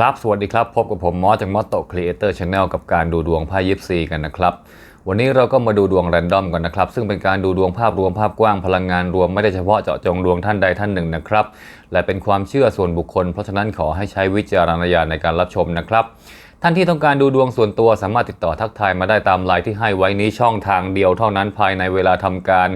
ครับ สวัสดีครับ พบกับผมมอสจากมอสโตครีเอเตอร์ชาแนลกับการดูดวงไพ่ยิปซีกันนะครับ วันนี้เราก็มาดูดวงแรนดอมกันนะครับ ซึ่งเป็นการดูดวงภาพรวมภาพกว้างพลังงานรวมไม่ได้เฉพาะเจาะจงดวงท่านใดท่านหนึ่งนะครับ และเป็นความเชื่อส่วนบุคคล เพราะฉะนั้นขอให้ใช้วิจารณญาณในการรับชมนะครับ ท่านที่ต้องการดูดวงส่วนตัวสามารถติดต่อทักทายมาได้ตามไลน์ที่ให้ไว้นี้ช่องทางเดียวเท่านั้นภายในเวลาทำการ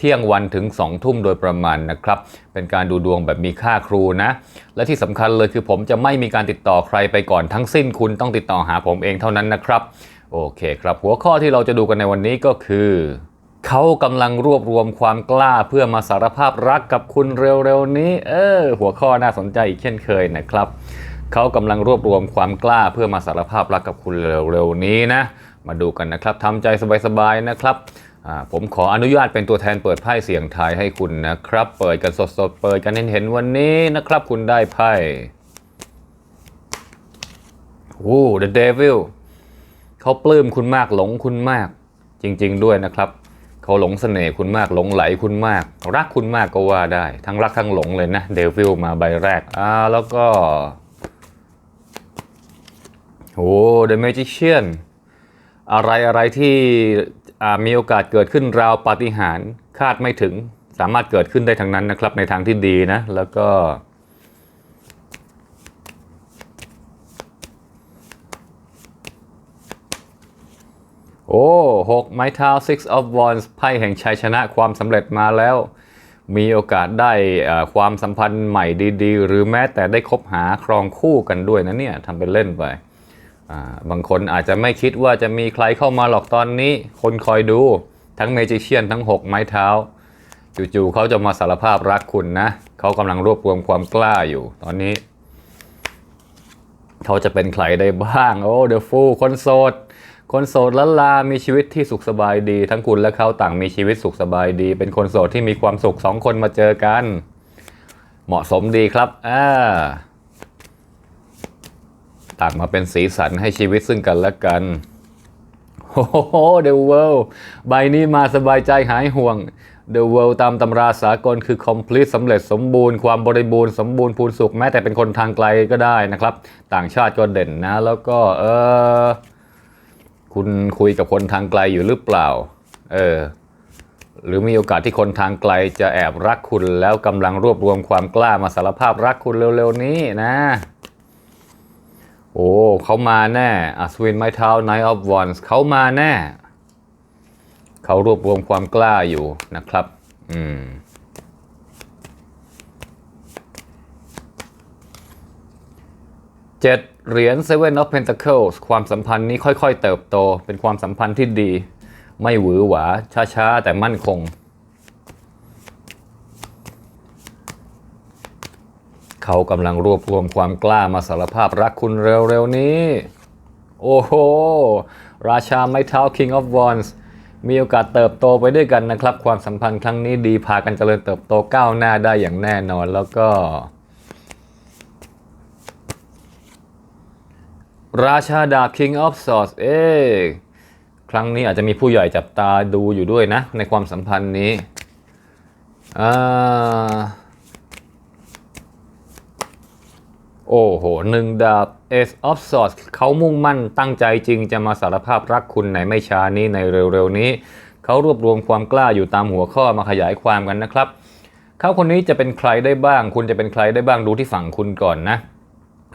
เที่ยงวันถึง 2 ทุ่มโดยประมาณนะครับ เป็นการดูดวงแบบมีค่าครูนะ และที่สำคัญเลยคือผมจะไม่มีการติดต่อใครไปก่อนทั้งสิ้นคุณต้องติดต่อหาผมเองเท่านั้นนะครับ โอเคครับ หัวข้อที่เราจะดูกันในวันนี้ก็คือเขากำลังรวบรวมความกล้าเพื่อมาสารภาพรักกับคุณเร็วๆนี้ เออ หัวข้อน่าสนใจอีกเช่นเคยนะครับ เขากำลังรวบรวมความกล้าเพื่อมาสารภาพรักกับคุณเร็วๆนี้นะ มาดูกันนะครับทำใจสบายๆนะครับ ผมขออนุญาตเป็นตัวแทนเปิดไพ่เสียงทายให้คุณนะครับ เปิดกันสดๆ เปิดกันเห็นๆวันนี้นะครับ คุณได้ไพ่โอ้ The Devil เขาปลื้มคุณมากหลงคุณมาก จริง ๆ ด้วยนะครับเขาหลงเสน่ห์คุณมากหลงไหลคุณมาก รักคุณมากก็ว่าได้ ทั้งรักทั้งหลงเลยนะเดวิลมาใบแรกอ่าแล้วก็โอ้ The Magician อะไรอะไรที่ มีโอกาสเกิดขึ้นราวปาฏิหาริย์คาดไม่ถึงสามารถเกิดขึ้นได้ทั้งนั้นนะครับ ในทางที่ดีนะ แล้วก็ โอ้หกไม้เท้า six of wands ไพ่แห่งชัยชนะความสำเร็จมาแล้ว มีโอกาสได้อ่าความสัมพันธ์ใหม่ดี ๆ หรือแม้แต่ได้คบหาครองคู่กันด้วยนะเนี่ยทำเป็นเล่นไป บางคนอาจจะไม่คิดว่าจะมีใครเข้ามาหรอกตอนนี้ คนคอยดูทั้งเมจิเชียนทั้ง 6 ไม้เท้า จู่ๆเขาจะมาสารภาพรักคุณนะ เขากำลังรวบรวมความกล้าอยู่ ตอนนี้ เขาจะเป็นใครได้บ้าง โอ้เดอะฟูคนโสด คนโสดละลา มีชีวิตที่สุขสบายดี ทั้งคุณและเขาต่างมีชีวิตสุขสบายดี เป็นคนโสดที่มีความสุขสองคนมาเจอกัน เหมาะสมดีครับอ่า ต่างมาเป็นสีสันให้ชีวิตซึ่งกันและกันโอ้โห The World ใบนี้มาสบายใจหายห่วง The World ตามตำราสากลคือ complete สำเร็จสมบูรณ์ความบริบูรณ์สมบูรณ์พูนสุขแม้แต่เป็นคนทางไกลก็ได้นะครับ ต่างชาติก็เด่นนะ แล้วก็เออคุณคุยกับคนทางไกลอยู่หรือเปล่า เออ หรือมีโอกาสที่คนทางไกลจะแอบรักคุณแล้วกำลังรวบรวมความกล้ามาสารภาพรักคุณเร็วๆนี้นะ โอ้เขามาแน่อัศวินไม้เท้า Knight of Wands เขามาแน่ เขารวบรวมความกล้าอยู่นะครับ อืมเจ็ดเหรียญ Seven of Pentacles ความสัมพันธ์นี้ค่อยๆ เติบโต เป็นความสัมพันธ์ที่ดี ไม่หวือหวาช้าๆ แต่มั่นคง เขากำลังรวบรวมความกล้ามาสารภาพรักคุณเร็วๆนี้ โอ้โห ราชาไม้เท้า King of Wands มีโอกาสเติบโตไปด้วยกันนะครับ ความสัมพันธ์ครั้งนี้ดีพากันเจริญเติบโตก้าวหน้าได้อย่างแน่นอนแล้วก็ ราชาดาบ King of Swords เอ๊ครั้งนี้อาจจะมีผู้ใหญ่จับตาดูอยู่ด้วยนะ ในความสัมพันธ์นี้อ่า โอ้โหหนึ่งดาบ Ace of Swords เขามุ่งมั่นตั้งใจจริงจะมาสารภาพรักคุณในไม่ช้านี้ในเร็วๆนี้ เขารวบรวมความกล้าอยู่ตามหัวข้อมาขยายความกันนะครับ เขาคนนี้จะเป็นใครได้บ้าง คุณจะเป็นใครได้บ้างดูที่ฝั่งคุณก่อนนะ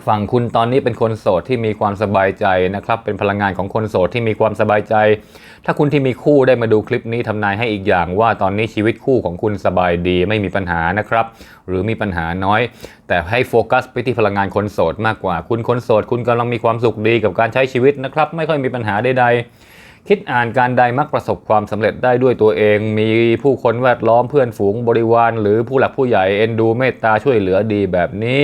ฝั่งคุณตอนนี้เป็นคนโสดที่มีความสบายใจนะครับ เป็นพลังงานของคนโสดที่มีความสบายใจ ถ้าคุณที่มีคู่ได้มาดูคลิปนี้ทำนายให้อีกอย่างว่าตอนนี้ชีวิตคู่ของคุณสบายดีไม่มีปัญหานะครับ หรือมีปัญหาน้อย แต่ให้โฟกัสไปที่พลังงานคนโสดมากกว่า คุณคนโสดคุณกำลังมีความสุขดีกับการใช้ชีวิตนะครับ ไม่ค่อยมีปัญหาใดๆคิดอ่านการใดมักประสบความสำเร็จได้ด้วยตัวเอง มีผู้คนแวดล้อมเพื่อนฝูงบริวาร หรือผู้หลักผู้ใหญ่เอ็นดูเมตตาช่วยเหลือดีแบบนี้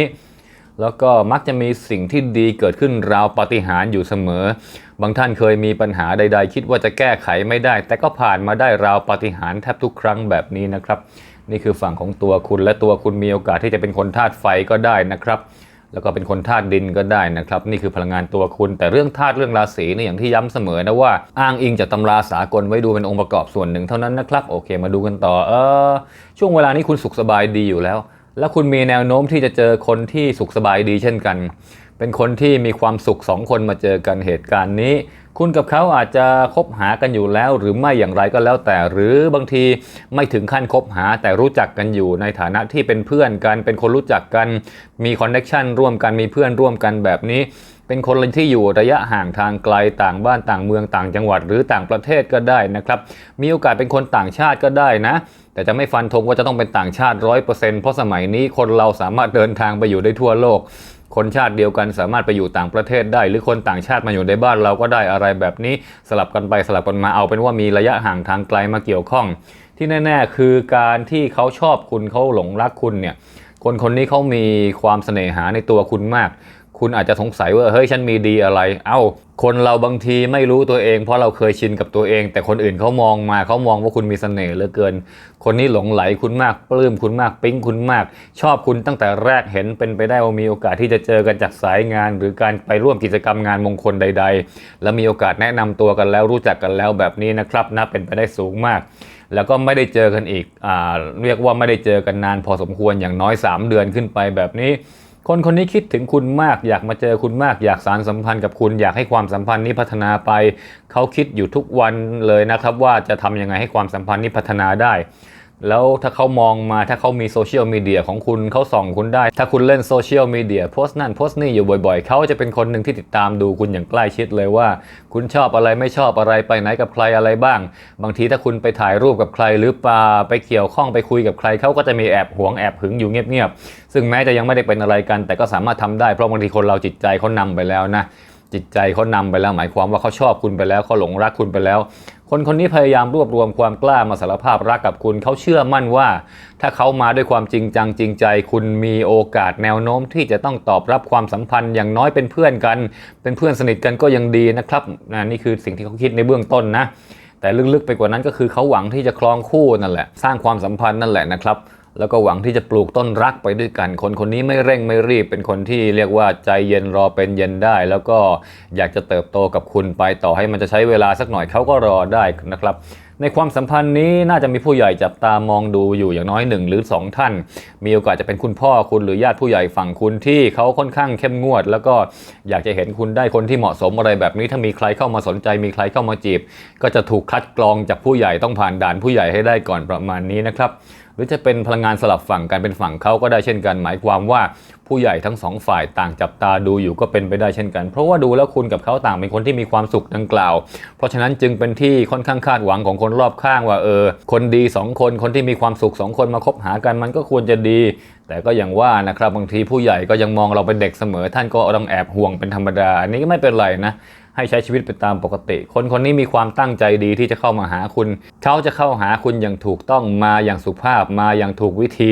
แล้วก็มักจะมีสิ่งที่ดีเกิดขึ้นราวปาฏิหาริย์อยู่เสมอ บางท่านเคยมีปัญหาใด ๆ คิดว่าจะแก้ไขไม่ได้ แต่ก็ผ่านมาได้ราวปาฏิหาริย์แทบทุกครั้งแบบนี้นะครับ นี่คือฝั่งของตัวคุณและตัวคุณมีโอกาสที่จะเป็นคนธาตุไฟก็ได้นะครับ แล้วก็เป็นคนธาตุดินก็ได้นะครับ นี่คือพลังงานตัวคุณ แต่เรื่องธาตุเรื่องราศีนี่อย่างที่ย้ำเสมอนะว่าอ้างอิงจากตำราสากลไว้ดูเป็นองค์ประกอบส่วนหนึ่งเท่านั้นนะครับ โอเค มาดูกันต่อเออช่วงเวลานี้คุณสุขสบายดีอยู่แล้ว แล้วคุณมีแนวโน้มที่จะเจอคนที่สุขสบายดีเช่นกัน เป็นคนที่มีความสุขสองคนมาเจอกันเหตุการณ์นี้ คุณกับเขาอาจจะคบหากันอยู่แล้ว หรือไม่อย่างไรก็แล้วแต่ หรือบางทีไม่ถึงขั้นคบหาแต่รู้จักกันอยู่ในฐานะที่เป็นเพื่อนกัน เป็นคนรู้จักกัน มีคอนเนคชันร่วมกัน มีเพื่อนร่วมกันแบบนี้ เป็นคนที่อยู่ระยะห่างทางไกลต่างบ้านต่างเมืองต่างจังหวัด หรือต่างประเทศก็ได้นะครับ มีโอกาสเป็นคนต่างชาติก็ได้นะแต่จะไม่ฟันธงว่าจะต้องเป็นต่างชาติร้อยเปอร์เซ็นต์เพราะสมัยนี้คนเราสามารถเดินทางไปอยู่ได้ทั่วโลก คนชาติเดียวกันสามารถไปอยู่ต่างประเทศได้ หรือคนต่างชาติมาอยู่ในบ้านเราก็ได้อะไรแบบนี้สลับกันไปสลับกันมาเอาเป็นว่ามีระยะห่างทางไกลมาเกี่ยวข้อง ที่แน่ ๆ คือการที่เขาชอบคุณเขาหลงรักคุณเนี่ยคนคนนี้เขามีความเสน่หาในตัวคุณมาก คุณอาจจะสงสัยว่าเฮ้ยฉันมีดีอะไร เอ้า คนเราบางทีไม่รู้ตัวเอง เพราะเราเคยชินกับตัวเอง แต่คนอื่นเขามองมาเขามองว่าคุณมีเสน่ห์เหลือเกิน คนนี้หลงไหลคุณมากปลื้มคุณมากปิ๊งคุณมาก ชอบคุณตั้งแต่แรกเห็นเป็นไปได้ว่ามีโอกาสที่จะเจอกันจากสายงาน หรือการไปร่วมกิจกรรมงานมงคลใด ๆ แล้วมีโอกาสแนะนำตัวกันแล้วรู้จักกันแล้วแบบนี้นะครับนับเป็นไปได้สูงมากแล้วก็ไม่ได้เจอกันอีกอเรียกว่าไม่ได้เจอกันนานพอสมควรอย่างน้อย 3 เดือนขึ้นไปแบบนี้ คนคนนี้คิดถึงคุณมาก อยากมาเจอคุณมาก อยากสารสัมพันธ์กับคุณ อยากให้ความสัมพันธ์นี้พัฒนาไป เขาคิดอยู่ทุกวันเลยนะครับ ว่าจะทำยังไงให้ความสัมพันธ์นี้พัฒนาได้ แล้วถ้าเขามองมาถ้าเขามีโซเชียลมีเดียของคุณเขาส่องคุณได้ ถ้าคุณเล่นโซเชียลมีเดียโพสต์นั่นโพสต์นี่อยู่บ่อยๆ เขาจะเป็นคนหนึ่งที่ติดตามดูคุณอย่างใกล้ชิดเลยว่า คุณชอบอะไรไม่ชอบอะไรไปไหนกับใครอะไรบ้าง บางทีถ้าคุณไปถ่ายรูปกับใคร หรือปาไปเกี่ยวข้องไปคุยกับใครเขาก็จะมีแอบหวงแอบหึงอยู่เงียบๆซึ่งแม้จะยังไม่ได้เป็นอะไรกัน แต่ก็สามารถทำได้เพราะบางทีคนเราจิตใจเขานำไปแล้วนะจิตใจเขานำไปแล้วหมายความว่าเขาชอบคุณไปแล้วเขาหลงรักคุณไปแล้ว คนคนนี้พยายามรวบรวมความกล้ามาสารภาพรักกับคุณ เขาเชื่อมั่นว่า ถ้าเขามาด้วยความจริงจังจริงใจ คุณมีโอกาสแนวโน้มที่จะต้องตอบรับความสัมพันธ์อย่างน้อยเป็นเพื่อนกัน เป็นเพื่อนสนิทกันก็ยังดีนะครับนี่คือสิ่งที่เขาคิดในเบื้องต้นนะ แต่ลึกๆไปกว่านั้นก็คือเขาหวังที่จะคลองคู่นั่นแหละ สร้างความสัมพันธ์นั่นแหละนะครับ แล้วก็หวังที่จะปลูกต้นรักไปด้วยกัน คนคนนี้ไม่เร่งไม่รีบ เป็นคนที่เรียกว่าใจเย็นรอเป็นเย็นได้ แล้วก็อยากจะเติบโตกับคุณไปต่อให้มันจะใช้เวลาสักหน่อยเขาก็รอได้นะครับในความสัมพันธ์นี้น่าจะมีผู้ใหญ่จับตามองดูอยู่อย่างน้อยหนึ่งหรือ 2 ท่าน มีโอกาสจะเป็นคุณพ่อคุณหรือญาติผู้ใหญ่ฝั่งคุณที่เขาค่อนข้างเข้มงวด แล้วก็อยากจะเห็นคุณได้คนที่เหมาะสมอะไรแบบนี้ ถ้ามีใครเข้ามาสนใจ มีใครเข้ามาจีบ ก็จะถูกคัดกรองจากผู้ใหญ่ต้องผ่านด่านผู้ใหญ่ให้ได้ก่อนประมาณนี้นะครับ หรือจะเป็นพลังงานสลับฝั่งกันเป็นฝั่งเขาก็ได้เช่นกัน หมายความว่าผู้ใหญ่ทั้งสองฝ่ายต่างจับตาดูอยู่ก็เป็นไปได้เช่นกัน เพราะว่าดูแล้วคุณกับเขาต่างเป็นคนที่มีความสุขดังกล่าว เพราะฉะนั้นจึงเป็นที่ค่อนข้างคาดหวังของคนรอบข้างว่าเออ คนดีสองคน คนที่มีความสุขสองคนมาคบหากันมันก็ควรจะดี แต่ก็อย่างว่านะครับบางทีผู้ใหญ่ก็ยังมองเราเป็นเด็กเสมอ ท่านก็ต้องแอบห่วงเป็นธรรมดาอันนี้ก็ไม่เป็นไรนะ ให้ใช้ชีวิตไปตามปกติ คนคนนี้มีความตั้งใจดีที่จะเข้ามาหาคุณ เขาจะเข้าหาคุณอย่างถูกต้องมาอย่างสุภาพมาอย่างถูกวิธี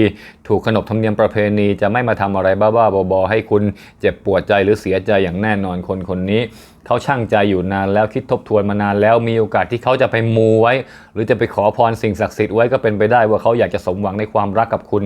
ถูกขนบธรรมเนียมประเพณีจะไม่มาทำอะไรบ้าๆบอๆให้คุณเจ็บปวดใจหรือเสียใจอย่างแน่นอนคนคนนี้เขาช่างใจอยู่นานแล้วคิดทบทวนมานานแล้วมีโอกาสที่เขาจะไปมูไว้ หรือจะไปขอพรสิ่งศักดิ์สิทธิ์ไว้ก็เป็นไปได้ว่าเขาอยากจะสมหวังในความรักกับคุณ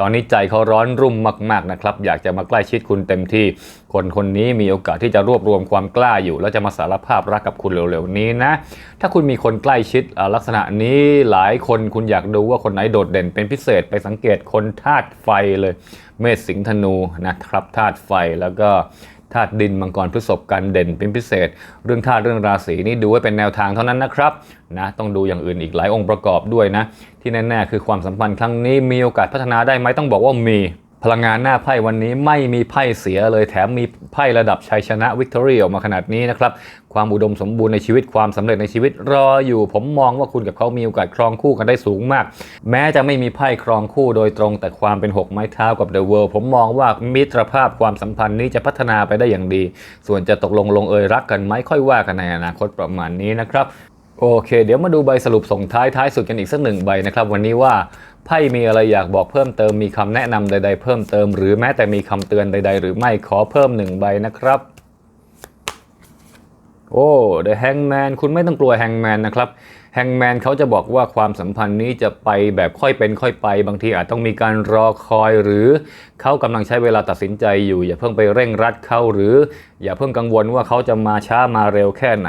ตอนนี้ใจเขาร้อนรุ่มมากๆนะครับ อยากจะมาใกล้ชิดคุณเต็มที่ คนคนนี้มีโอกาสที่จะรวบรวมความกล้าอยู่ แล้วจะมาสารภาพรักกับคุณเร็วๆนี้นะ ถ้าคุณมีคนใกล้ชิดลักษณะนี้หลายคนคุณอยากดูว่าคนไหนโดดเด่นเป็นพิเศษไปสังเกตคนธาตุไฟเลย เมษสิงห์ธนูนะครับธาตุไฟแล้วก็ธาตุดินมังกรพฤษภกันเด่นเป็นพิเศษ เรื่องธาตุเรื่องราศีนี่ดูไว้เป็นแนวทางเท่านั้นนะครับนะต้องดูอย่างอื่นอีกหลายองค์ประกอบด้วยนะ ที่แน่ๆคือความสัมพันธ์ครั้งนี้มีโอกาสพัฒนาได้ไหมต้องบอกว่ามี พลังงานหน้าไพ่วันนี้ไม่มีไพ่เสียเลยแถมมีไพ่ระดับชัยชนะวิกตอรี่ออกมาขนาดนี้นะครับ ความอุดมสมบูรณ์ในชีวิตความสำเร็จในชีวิตรออยู่ ผมมองว่าคุณกับเขามีโอกาสครองคู่กันได้สูงมาก แม้จะไม่มีไพ่ครองคู่โดยตรงแต่ความเป็น 6 ไม้เท้ากับ The World ผมมองว่ามิตรภาพความสัมพันธ์นี้จะพัฒนาไปได้อย่างดี ส่วนจะตกลงลงเอยรักกันไหมค่อยว่ากันในอนาคตประมาณนี้นะครับโอเค เดี๋ยวมาดูใบสรุปส่งท้ายท้ายสุดกันอีกสักหนึ่งใบนะครับ วันนี้ว่า ไพ่มีอะไรอยากบอกเพิ่มเติมมีคำแนะนำใด ๆ เพิ่มเติม หรือแม้แต่มีคำเตือนใด ๆ หรือไม่ขอเพิ่มหนึ่งใบนะครับโอ้ The Hangman คุณไม่ต้องกลัว Hangman นะครับ แฮงแมนเขาจะบอกว่าความสัมพันธ์นี้จะไปแบบค่อยเป็นค่อยไป บางทีอาจต้องมีการรอคอยหรือเขากำลังใช้เวลาตัดสินใจอยู่ อย่าเพิ่งไปเร่งรัดเขาหรือ อย่าเพิ่งกังวลว่าเขาจะมาช้ามาเร็วแค่ไหน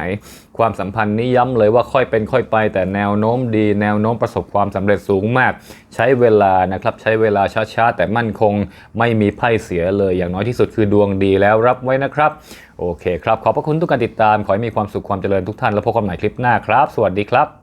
ความสัมพันธ์นี้ย้ำเลยว่าค่อยเป็นค่อยไป แต่แนวโน้มดี แนวโน้มประสบความสำเร็จสูงมาก ใช้เวลานะครับใช้เวลาช้าๆแต่มั่นคงไม่มีไพ่เสียเลย อย่างน้อยที่สุดคือดวงดีแล้วรับไว้นะครับโอเคครับขอบพระคุณทุกการติดตามขอให้มีความสุขความเจริญทุกท่านแล้วพบกันใหม่คลิปหน้าครับ สวัสดีครับ